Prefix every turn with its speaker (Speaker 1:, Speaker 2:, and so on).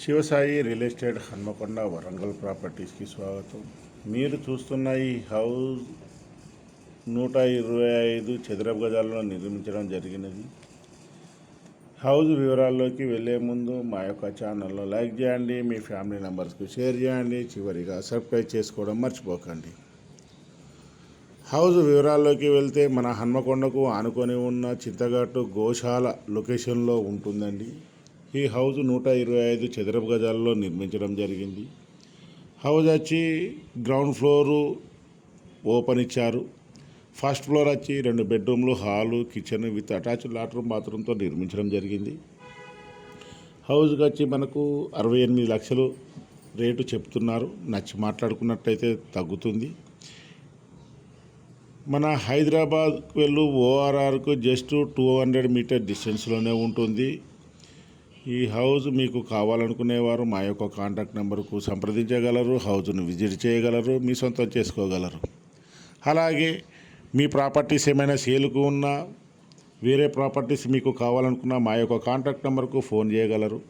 Speaker 1: Shivasai real estate Hanamkonda Warangal ప్రాపర్టీస్కి స్వాగతం. మీరు చూస్తున్న ఈ హౌస్ నూట ఇరవై ఐదు చదరపు గజాల్లో నిర్మించడం జరిగినది. హౌస్ వివరాల్లోకి వెళ్ళే ముందు మా యొక్క ఛానల్లో లైక్ చేయండి మీ ఫ్యామిలీ మెంబర్స్కి షేర్ చేయండి చివరిగా సబ్స్క్రైబ్ చేసుకోవడం మర్చిపోకండి. హౌస్ వివరాల్లోకి వెళ్తే మన హన్మకొండకు ఆనుకొని ఉన్న చింతగట్టు గోశాల లొకేషన్లో ఉంటుందండి. ఈ హౌస్ నూట ఇరవై ఐదు చదరపు గజాల్లో నిర్మించడం జరిగింది. హౌస్ వచ్చి గ్రౌండ్ ఫ్లోరు ఓపెన్ ఇచ్చారు. ఫస్ట్ ఫ్లోర్ వచ్చి రెండు బెడ్రూమ్లు హాలు కిచెన్ విత్ అటాచ్డ్ లాట్రూమ్ బాత్రూమ్తో నిర్మించడం జరిగింది. హౌస్కి వచ్చి మనకు అరవై ఎనిమిది లక్షలు రేటు చెప్తున్నారు. నచ్చి మాట్లాడుకున్నట్టయితే తగ్గుతుంది. మన హైదరాబాద్కు వెళ్ళు ఓఆర్ఆర్కు జస్ట్ టూ హండ్రెడ్ మీటర్ డిస్టెన్స్లోనే ఉంటుంది. ఈ హౌస్ మీకు కావాలనుకునేవారు మా యొక్క కాంటాక్ట్ నెంబర్కు సంప్రదించగలరు హౌస్ను విజిట్ చేయగలరు మీ సొంతం చేసుకోగలరు. అలాగే మీ ప్రాపర్టీస్ ఏమైనా సేల్కు ఉన్నా వేరే ప్రాపర్టీస్ మీకు కావాలనుకున్నా మా యొక్క కాంటాక్ట్ నెంబర్కు ఫోన్ చేయగలరు.